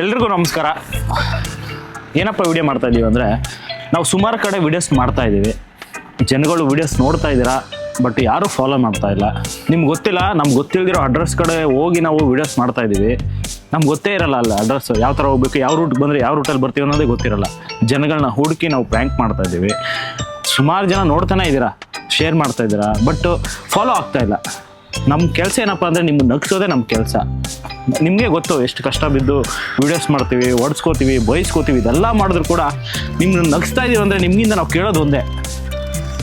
ಎಲ್ರಿಗೂ ನಮಸ್ಕಾರ. ಏನಪ್ಪ ವಿಡಿಯೋ ಮಾಡ್ತಾ ಇದ್ದೀವಿ ಅಂದರೆ, ನಾವು ಸುಮಾರು ಕಡೆ ವಿಡಿಯೋಸ್ ಮಾಡ್ತಾ ಇದ್ದೀವಿ ಜನಗಳು ವಿಡಿಯೋಸ್ ನೋಡ್ತಾ ಇದ್ದೀರಾ ಬಟ್ ಯಾರೂ ಫಾಲೋ ಮಾಡ್ತಾ ಇಲ್ಲ. ನಿಮ್ಗೆ ಗೊತ್ತಿಲ್ಲ, ನಮ್ಗೆ ಗೊತ್ತಿಲ್ದಿರೋ ಅಡ್ರೆಸ್ ಕಡೆ ಹೋಗಿ ನಾವು ವಿಡಿಯೋಸ್ ಮಾಡ್ತಾ ಇದ್ದೀವಿ ನಮ್ಗೆ ಗೊತ್ತೇ ಇರಲ್ಲ ಅಲ್ಲ ಅಡ್ರೆಸ್ ಯಾವ ಥರ ಹೋಗ್ಬೇಕು, ಯಾವ ರೂಟ್ ಬಂದರೆ ಯಾವ ರೂಟಲ್ಲಿ ಬರ್ತೀವಿ ಅನ್ನೋದೇ ಗೊತ್ತಿರಲ್ಲ. ಜನಗಳನ್ನ ಹುಡುಕಿ ನಾವು ಪ್ರ್ಯಾಂಕ್ ಮಾಡ್ತಾ ಇದ್ದೀವಿ ಸುಮಾರು ಜನ ನೋಡ್ತಾನೆ ಇದ್ದೀರಾ ಶೇರ್ ಮಾಡ್ತಾ ಇದ್ದೀರಾ ಬಟ್ ಫಾಲೋ ಆಗ್ತಾ ಇಲ್ಲ. ನಮ್ಮ ಕೆಲಸ ಏನಪ್ಪ ಅಂದರೆ ನಿಮ್ಮ ನಗ್ಸೋದೇ ನಮ್ಮ ಕೆಲಸ. ನಿಮಗೆ ಗೊತ್ತು ಎಷ್ಟು ಕಷ್ಟ ಬಿದ್ದು ವೀಡಿಯೋಸ್ ಮಾಡ್ತೀವಿ ಒಡ್ಸ್ಕೋತೀವಿ ಬಯಸ್ಕೋತೀವಿ ಇದೆಲ್ಲ ಮಾಡಿದ್ರು ಕೂಡ ನಿಮ್ಮನ್ನ ನಗಿಸ್ತಾ ಇದೀವಿ ಅಂದರೆ ನಿಮ್ಗಿಂದ ನಾವು ಕೇಳೋದು ಒಂದೇ.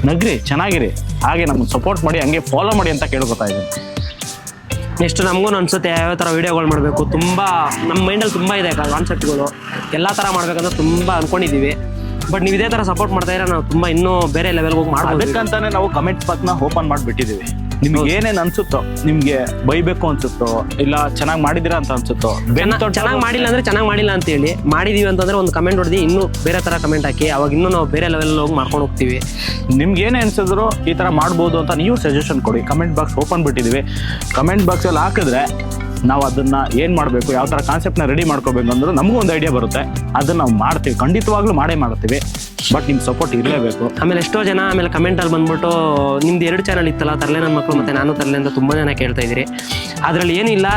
ನಗ್ರಿ ಚೆನ್ನಾಗಿರಿ. ಹಾಗೆ ನಮ್ಮನ್ನು ಸಪೋರ್ಟ್ ಮಾಡಿ ಹಂಗೆ ಫಾಲೋ ಮಾಡಿ ಅಂತ ಕೇಳ್ಕೊತಾ ಇದ್ದೀನಿ ನೆಕ್ಸ್ಟ್ ನಮಗೂ ಅನ್ಸುತ್ತೆ ಯಾವ್ಯಾವ ಥರ ವೀಡಿಯೋಗಳು ಮಾಡಬೇಕು. ತುಂಬ ನಮ್ಮ ಮೈಂಡಲ್ಲಿ ತುಂಬ ಇದೆ ಕಾನ್ಸೆಪ್ಟ್ಗಳು ಎಲ್ಲ ಥರ ಮಾಡಬೇಕಂತ ತುಂಬ ಅಂದ್ಕೊಂಡಿದ್ದೀವಿ ಬಟ್ ನೀವು ಇದೇ ಥರ ಸಪೋರ್ಟ್ ಮಾಡ್ತಾ ಇದ್ರೆ ನಾವು ತುಂಬ ಇನ್ನೂ ಬೇರೆ ಲೆವೆಲ್ಗೆ ಹೋಗಿ ಮಾಡಬೇಕಂತಾನೆ ನಾವು ಕಮೆಂಟ್ ಪಾಕ್ನ ಓಪನ್ ಮಾಡಿಬಿಟ್ಟಿದ್ದೀವಿ ನಿಮ್ಗೆ ಏನೇನ್ ಅನ್ಸುತ್ತೋ ನಿಮ್ಗೆ ಬೈಬೇಕು ಅನ್ಸುತ್ತೋ ಇಲ್ಲ ಚೆನ್ನಾಗಿ ಮಾಡಿದಿರಾ ಅಂತ ಅನ್ಸುತ್ತೋ ಚೆನ್ನಾಗಿ ಮಾಡಿಲ್ಲ ಅಂದ್ರೆ ಚೆನ್ನಾಗಿ ಮಾಡಿಲ್ಲ ಅಂತ ಹೇಳಿ. ಮಾಡಿದೀವಿ ಅಂತಂದ್ರೆ ಒಂದು ಕಮೆಂಟ್ ಹೊಡೆದು ಇನ್ನೂ ಬೇರೆ ತರ ಕಮೆಂಟ್ ಹಾಕಿ ಅವಾಗ ಇನ್ನೂ ನಾವು ಬೇರೆ ಲೆವೆಲ್ ಹೋಗಿ ಮಾಡ್ಕೊಂಡು ಹೋಗ್ತೀವಿ. ನಿಮ್ಗೆ ಏನೇ ಅನ್ಸಿದ್ರು ಈ ತರ ಮಾಡ್ಬೋದು ಅಂತ ನೀವು ಸಜೆಷನ್ ಕೊಡಿ. ಕಮೆಂಟ್ ಬಾಕ್ಸ್ ಓಪನ್ ಬಿಟ್ಟಿದೀವಿ. ಕಮೆಂಟ್ ಬಾಕ್ಸಲ್ಲಿ ಹಾಕಿದ್ರೆ ನಾವು ಅದನ್ನ ಏನು ಮಾಡಬೇಕು ಯಾವ ತರ ಕಾನ್ಸೆಪ್ಟ್ನ ರೆಡಿ ಮಾಡ್ಕೋಬೇಕು ಅಂದ್ರೆ ನಮಗೂ ಒಂದು ಐಡಿಯಾ ಬರುತ್ತೆ. ಅದನ್ನ ನಾವು ಮಾಡ್ತೀವಿ. ಖಂಡಿತವಾಗ್ಲೂ ಮಾಡೇ ಮಾಡ್ತೀವಿ. ಬಟ್ ನಿಮ್ ಸಪೋರ್ಟ್ ಇರಲೇಬೇಕು. ಆಮೇಲೆ ಎಷ್ಟೋ ಜನ ಆಮೇಲೆ ಕಮೆಂಟಲ್ಲಿ ಬಂದ್ಬಿಟ್ಟು ನಿಮ್ದು ಎರಡು ಚಾನಲ್ ಇತ್ತಲ್ಲ ತರಲೆ ನನ್ನ ಮಕ್ಕಳು ಮತ್ತೆ ನಾನು ತರಲೆ ಅಂತ ತುಂಬಾ ಜನ ಕೇಳ್ತಾ ಇದ್ದೀರಿ. ಅದರಲ್ಲಿ ಏನಿಲ್ಲ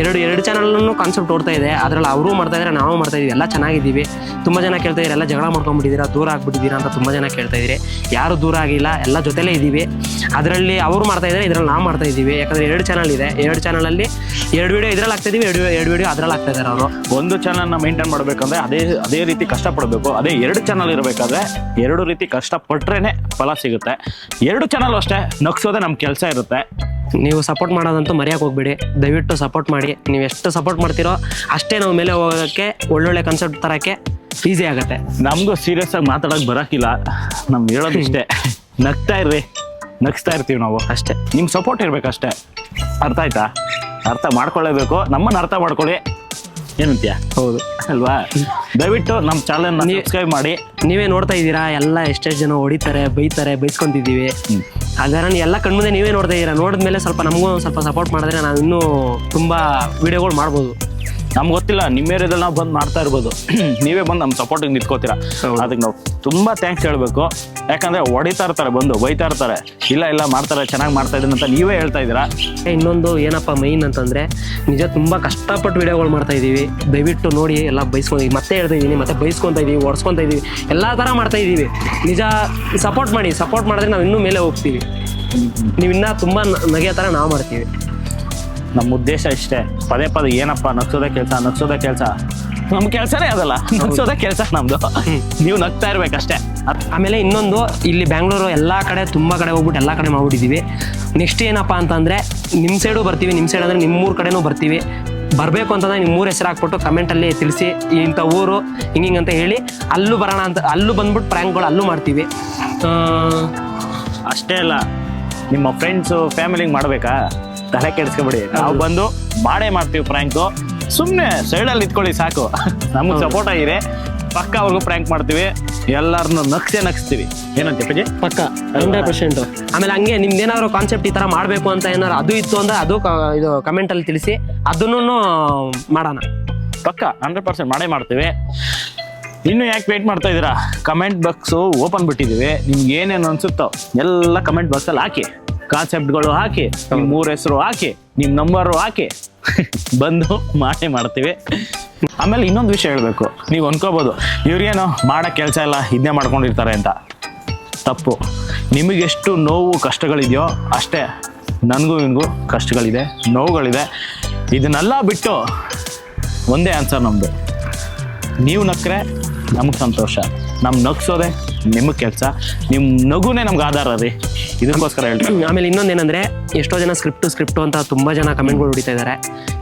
ಎರಡು ಎರಡು ಚಾನಲ್ನು ಕಾನ್ಸೆಪ್ಟ್ ಓಡ್ತಾ ಇದೆ. ಅದರಲ್ಲಿ ಅವರು ಮಾಡ್ತಾ ಇದ್ದಾರೆ ನಾವು ಮಾಡ್ತಾ ಇದೀವಿ ಎಲ್ಲ ಚೆನ್ನಾಗಿದ್ದೀವಿ. ತುಂಬ ಜನ ಕೇಳ್ತಾ ಇದ್ದಾರೆ ಎಲ್ಲ ಜಗಳ ಮಾಡ್ಕೊಂಡ್ಬಿಟ್ಟಿದ್ದೀರಾ ದೂರ ಆಗ್ಬಿಟ್ಟಿದ್ದೀರಾ ಅಂತ ತುಂಬ ಜನ ಕೇಳ್ತಾ ಇದ್ದೀರಿ ಯಾರು ದೂರ ಆಗಿಲ್ಲ ಎಲ್ಲ ಜೊತೆಲೇ ಇದ್ದೀವಿ. ಅದರಲ್ಲಿ ಅವರು ಮಾಡ್ತಾ ಇದ್ದಾರೆ ಇದರಲ್ಲಿ ನಾವು ಮಾಡ್ತಾ ಇದ್ದೀವಿ. ಯಾಕಂದ್ರೆ ಎರಡು ಚಾನಲ್ ಇದೆ. ಎರಡು ಚಾನಲಲ್ಲಿ ಎರಡು ವಿಡಿಯೋ ಇದ್ರಲ್ಲಿ ಆಗ್ತಾ ಇದೀವಿ ಎರಡು ಎರಡು ವಿಡಿಯೋ ಅದ್ರಲ್ಲಿ ಆಗ್ತಾ ಇದ್ದಾರೆ ಅವರು. ಒಂದು ಚಾನಲ್ನ ಮೇಂಟೈನ್ ಮಾಡಬೇಕಂದ್ರೆ ಅದೇ ಅದೇ ರೀತಿ ಕಷ್ಟಪಡಬೇಕು. ಅದೇ ಎರಡು ಚಾನಲ್ ಇರಬೇಕಾದ್ರೆ ಎರಡು ರೀತಿ ಕಷ್ಟಪಟ್ರೇನೆ ಫಲ ಸಿಗುತ್ತೆ. ಎರಡು ಚಾನಲ್ ಅಷ್ಟೇ ನಗ್ಸೋದೇ ನಮ್ಮ ಕೆಲಸ ಇರುತ್ತೆ. ನೀವು ಸಪೋರ್ಟ್ ಮಾಡೋದಂತೂ ಮರೆಯಕ್ಕೆ ಹೋಗ್ಬೇಡಿ. ದಯವಿಟ್ಟು ಸಪೋರ್ಟ್ ಮಾಡಿ. ನೀವು ಎಷ್ಟು ಸಪೋರ್ಟ್ ಮಾಡ್ತೀರೋ ಅಷ್ಟೇ ನಾವು ಮೇಲೆ ಹೋಗೋಕ್ಕೆ ಒಳ್ಳೊಳ್ಳೆ ಕನ್ಸೆಪ್ಟ್ ತರೋಕ್ಕೆ ಈಸಿ ಆಗುತ್ತೆ. ನಮಗೂ ಸೀರಿಯಸ್ ಆಗಿ ಮಾತಾಡೋಕೆ ಬರೋಕ್ಕಿಲ್ಲ ನಮ್ಗೆ ಹೇಳೋದು ಇಷ್ಟೇ. ನಗ್ತಾ ಇರ್ರಿ. ನಗ್ಸ್ತಾ ಇರ್ತೀವಿ ನಾವು. ಅಷ್ಟೇ. ನಿಮ್ಗೆ ಸಪೋರ್ಟ್ ಇರ್ಬೇಕಷ್ಟೇ. ಅರ್ಥ ಆಯ್ತಾ? ಅರ್ಥ ಮಾಡ್ಕೊಳ್ಳೇಬೇಕು. ನಮ್ಮನ್ನ ಅರ್ಥ ಮಾಡ್ಕೊಳ್ಳಿ. ಏನಂತೀಯ ಹೌದು. ಅಲ್ವಾ? ದಯವಿಟ್ಟು ನಮ್ಮ ಚಾನಲ್ ಸಬ್ಸ್ಕ್ರೈಬ್ ಮಾಡಿ. ನೀವೇ ನೋಡ್ತಾ ಇದ್ದೀರಾ? ಎಲ್ಲ ಎಷ್ಟೆಷ್ಟು ಜನ ಹೊಡಿತಾರೆ ಬೈತಾರೆ ಬೈಸ್ಕೊಂತಿದ್ದೀವಿ. ಅದನ್ನ ಎಲ್ಲ ಕಣ್ಮುಂದೆ ನೀವೇ ನೋಡ್ತಾ ಇದ್ದೀರಾ? ನೋಡಿದ್ಮೇಲೆ ಸ್ವಲ್ಪ ನಮಗೂ ಸ್ವಲ್ಪ ಸಪೋರ್ಟ್ ಮಾಡಿದ್ರೆ ನಾವು ಇನ್ನೂ ತುಂಬ ವಿಡಿಯೋಗಳು ಮಾಡ್ಬೋದು. ನಮ್ಗೆ ಗೊತ್ತಿಲ್ಲ ನಿಮ್ಮ ಏರಿಯಾದಲ್ಲಿ ನಾವು ಬಂದು ಮಾಡ್ತಾ ಇರ್ಬೋದು. ನೀವೇ ಬಂದು ನಮ್ಮ ಸಪೋರ್ಟಿಗೆ ನಿಂತ್ಕೋತೀರಾ. ಅದಕ್ಕೆ ನಾವು ತುಂಬ ಥ್ಯಾಂಕ್ಸ್ ಹೇಳಬೇಕು. ಯಾಕಂದ್ರೆ ಹೊಡಿತಾ ಇರ್ತಾರೆ ಬಂದು ಬೈತಾ ಇರ್ತಾರೆ. ಇಲ್ಲ ಇಲ್ಲ ಮಾಡ್ತಾರೆ ಚೆನ್ನಾಗಿ ಮಾಡ್ತಾ ಇದ್ದೀನಿ ಅಂತ ನೀವೇ ಹೇಳ್ತಾ ಇದ್ದೀರಾ? ಇನ್ನೊಂದು ಏನಪ್ಪ ಮೈನ್ ಅಂತಂದ್ರೆ ನಿಜ ತುಂಬ ಕಷ್ಟಪಟ್ಟು ವಿಡಿಯೋಗಳು ಮಾಡ್ತಾ ಇದ್ದೀವಿ. ದಯವಿಟ್ಟು ನೋಡಿ ಎಲ್ಲ ಬೈಸ್ಕೊಂಡು ಮತ್ತೆ ಹೇಳ್ತಾ ಇದ್ದೀನಿ ಮತ್ತೆ ಬೈಸ್ಕೊತ ಇದೀವಿ ಒಡ್ಸ್ಕೊಂತ ಇದ್ದೀವಿ. ಎಲ್ಲ ಥರ ಮಾಡ್ತಾ ಇದ್ದೀವಿ. ನಿಜ ಸಪೋರ್ಟ್ ಮಾಡಿ ಸಪೋರ್ಟ್ ಮಾಡಿದ್ರೆ ನಾವು ಇನ್ನೂ ಮೇಲೆ ಹೋಗ್ತೀವಿ. ನೀವು ತುಂಬ ತುಂಬಾ ನ- ನಗೆಯೋ ತರ ನಾವು ಮಾಡ್ತೀವಿ. ನಮ್ಮ ಉದ್ದೇಶ ಇಷ್ಟೇ. ಪದೇ ಪದೇ ಏನಪ್ಪ ನಗ್ಸೋದೇ ಕೆಲಸ ನಗ್ಸೋದೇ ಕೆಲಸ? ನಮ್ಮ ಕೆಲಸನೇ ಅದಲ್ಲ. ನಗ್ಸೋದೇ ಕೆಲಸ ನಮ್ದು. ನೀವು ನಗ್ತಾ ಇರ್ಬೇಕಷ್ಟೇ. ಆಮೇಲೆ ಇನ್ನೊಂದು ಇಲ್ಲಿ ಬ್ಯಾಂಗ್ಳೂರು ಎಲ್ಲ ಕಡೆ ತುಂಬ ಕಡೆ ಹೋಗ್ಬಿಟ್ಟು ಎಲ್ಲ ಕಡೆ ಮಾಡ್ಬಿಟ್ಟಿದ್ದೀವಿ ನೆಕ್ಸ್ಟ್ ಏನಪ್ಪ ಅಂತಂದರೆ ನಿಮ್ಮ ಸೈಡು ಬರ್ತೀವಿ ನಿಮ್ಮ ಸೈಡ್ ಅಂದರೆ ನಿಮ್ಮೂರ ಕಡೆನೂ ಬರ್ತೀವಿ. ಬರಬೇಕು ಅಂತಂದ್ರೆ ನಿಮ್ಮ ಊರ ಹೆಸರು ಹಾಕ್ಬಿಟ್ಟು ಕಮೆಂಟಲ್ಲಿ ತಿಳಿಸಿ ಇಂಥ ಊರು ಹಿಂಗಿಂಗ್ ಅಂತ ಹೇಳಿ ಅಲ್ಲೂ ಬರೋಣ ಅಂತ ಅಲ್ಲೂ ಬಂದ್ಬಿಟ್ಟು ಪ್ರ್ಯಾಂಕ್ಗಳು ಅಲ್ಲೂ ಮಾಡ್ತೀವಿ. ಅಷ್ಟೇ ಅಲ್ಲ ನಿಮ್ಮ ಫ್ರೆಂಡ್ಸು ಫ್ಯಾಮಿಲಿಗೆ ಮಾಡ್ಬೇಕಾ? ತಲೆ ಕೆಡಿಸ್ಕೊಬಿಡಿ. ನಾವು ಬಂದು ಮಾಡೇ ಮಾಡ್ತೀವಿ ಪ್ರ್ಯಾಂಕು ಸುಮ್ಮನೆ ಸೈಡಲ್ಲಿ ನಿಂತ್ಕೊಳ್ಳಿ ಸಾಕು. ನಮಗೆ ಸಪೋರ್ಟ್ ಆಗಿದೆ ಪಕ್ಕ ಅವ್ರಿಗೂ ಪ್ರ್ಯಾಂಕ್ ಮಾಡ್ತೀವಿ. ಎಲ್ಲರನ್ನು ನಕ್ಸೆ ನಗಿಸ್ತೀವಿ. ಏನಂತ ಪೂಜೆ ಪಕ್ಕ ಹಂಡ್ರೆಡ್ ಪರ್ಸೆಂಟು ಆಮೇಲೆ ಹಂಗೆ ನಿಮ್ದೇನಾದ್ರು ಕಾನ್ಸೆಪ್ಟ್ ಈ ತರ ಮಾಡಬೇಕು ಅಂತ ಏನಾದ್ರು ಅದು ಇತ್ತು ಅಂದ್ರೆ ಅದು ಇದು ಇದು ಕಮೆಂಟಲ್ಲಿ ತಿಳಿಸಿ ಅದನ್ನು ಮಾಡೋಣ. ಪಕ್ಕ ಹಂಡ್ರೆಡ್ ಪರ್ಸೆಂಟ್ ಮಾಡೇ ಮಾಡ್ತೀವಿ. ಇನ್ನು ಯಾಕೆ ವೇಟ್ ಮಾಡ್ತಾ ಇದ್ದೀರಾ? ಕಮೆಂಟ್ ಬಾಕ್ಸು ಓಪನ್ ಬಿಟ್ಟಿದ್ದೀವಿ. ನಿಮ್ಗೆ ಏನೇನು ಅನಿಸುತ್ತೋ ಎಲ್ಲ ಕಮೆಂಟ್ ಬಾಕ್ಸಲ್ಲಿ ಹಾಕಿ. ಕಾನ್ಸೆಪ್ಟ್ಗಳು ಹಾಕಿ ನಿಮ್ಮ ಮೂರು ಹೆಸರು ಹಾಕಿ ನಿಮ್ಮ ನಂಬರು ಹಾಕಿ ಬಂದು ಮಾಡೇ ಮಾಡ್ತೀವಿ. ಆಮೇಲೆ ಇನ್ನೊಂದು ವಿಷಯ ಹೇಳಬೇಕು. ನೀವು ಅನ್ಕೋಬೋದು ಇವ್ರಿಗೇನು ಮಾಡೋ ಕೆಲಸ ಇಲ್ಲ ಇದನ್ನೇ ಮಾಡ್ಕೊಂಡಿರ್ತಾರೆ ಅಂತ. ತಪ್ಪು. ನಿಮಗೆಷ್ಟು ನೋವು ಕಷ್ಟಗಳಿದೆಯೋ ಅಷ್ಟೇ ನನಗೂ ಇವನಿಗೂ ಕಷ್ಟಗಳಿದೆ ನೋವುಗಳಿದೆ. ಇದನ್ನೆಲ್ಲ ಬಿಟ್ಟು ಒಂದೇ ಆನ್ಸರ್ ನಮ್ಮದು ನೀವು ನಕ್ಕರೆ ನಮಗೆ ಸಂತೋಷ. ನಮ್ಮ ನಗ್ಸೋದೆ ನಿಮಗೆ ಕೆಲಸ. ನಿಮ್ಮ ನಗುನೇ ನಮ್ಗೆ ಆಧಾರ ರೀ. ಇದಕ್ಕೋಸ್ಕರ ಹೇಳ್ತೀನಿ. ಆಮೇಲೆ ಇನ್ನೊಂದೇನಂದ್ರೆ ಎಷ್ಟೋ ಜನ ಸ್ಕ್ರಿಪ್ಟು ಸ್ಕ್ರಿಪ್ಟು ಅಂತ ತುಂಬಾ ಜನ ಕಮೆಂಟ್ಗಳು ಹೊಡಿತಾ ಇದ್ದಾರೆ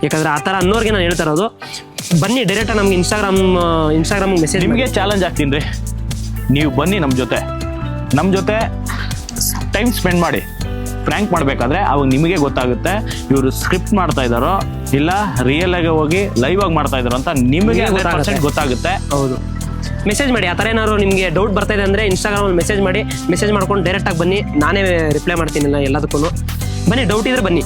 ಯಾಕಂದ್ರೆ ಆ ಥರ ಅನ್ನೋರಿಗೆ ನಾನು ಹೇಳ್ತಾ ಇರೋದು ಬನ್ನಿ ಡೈರೆಕ್ಟ್ ನಮ್ಗೆ ಇನ್ಸ್ಟಾಗ್ರಾಮ್ ಇನ್ಸ್ಟಾಗ್ರಾಮ್ ಮೆಸೇಜ್ ನಿಮಗೆ ಚಾಲೆಂಜ್ ಆಗ್ತೀನಿ ರೀ. ನೀವು ಬನ್ನಿ ನಮ್ಮ ಜೊತೆ. ನಮ್ಮ ಜೊತೆ ಟೈಮ್ ಸ್ಪೆಂಡ್ ಮಾಡಿ. ಫ್ರ್ಯಾಂಕ್ ಮಾಡಬೇಕಾದ್ರೆ ಅವಾಗ ನಿಮಗೆ ಗೊತ್ತಾಗುತ್ತೆ ಇವರು ಸ್ಕ್ರಿಪ್ಟ್ ಮಾಡ್ತಾ ಇದ್ದಾರೋ ಇಲ್ಲ ರಿಯಲ್ ಆಗಿ ಹೋಗಿ ಲೈವ್ ಆಗಿ ಮಾಡ್ತಾ ಇದ್ದಾರೋ ಅಂತ ನಿಮಗೆ. ಗೊತ್ತಾಗುತ್ತೆ. ಹೌದು. ಮೆಸೇಜ್ ಮಾಡಿ ಆ ಥರ ಏನಾದ್ರು ನಿಮಗೆ ಡೌಟ್ ಬರ್ತಾ ಇದೆ ಅಂದರೆ ಇನ್ಸ್ಟಾಗ್ರಾಮಲ್ಲಿ ಮೆಸೇಜ್ ಮಾಡಿ ಮೆಸೇಜ್ ಮಾಡ್ಕೊಂಡು ಡೈರೆಕ್ಟಾಗಿ ಬನ್ನಿ. ನಾನೇ ರಿಪ್ಲೈ ಮಾಡ್ತೀನಿಲ್ಲ ಎಲ್ಲದಕ್ಕೂ ಬನ್ನಿ ಡೌಟ್ ಇದ್ರೆ ಬನ್ನಿ.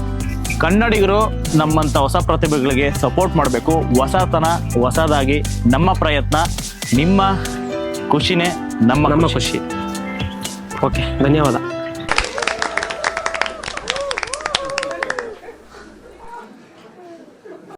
ಕನ್ನಡಿಗರು ನಮ್ಮಂಥ ಹೊಸ ಪ್ರತಿಭೆಗಳಿಗೆ ಸಪೋರ್ಟ್ ಮಾಡಬೇಕು. ಹೊಸತನ ಹೊಸದಾಗಿ ನಮ್ಮ ಪ್ರಯತ್ನ ನಿಮ್ಮ ಖುಷಿನೇ ನಮ್ಮ ನಮ್ಮ ಖುಷಿ. ಓಕೆ ಧನ್ಯವಾದ.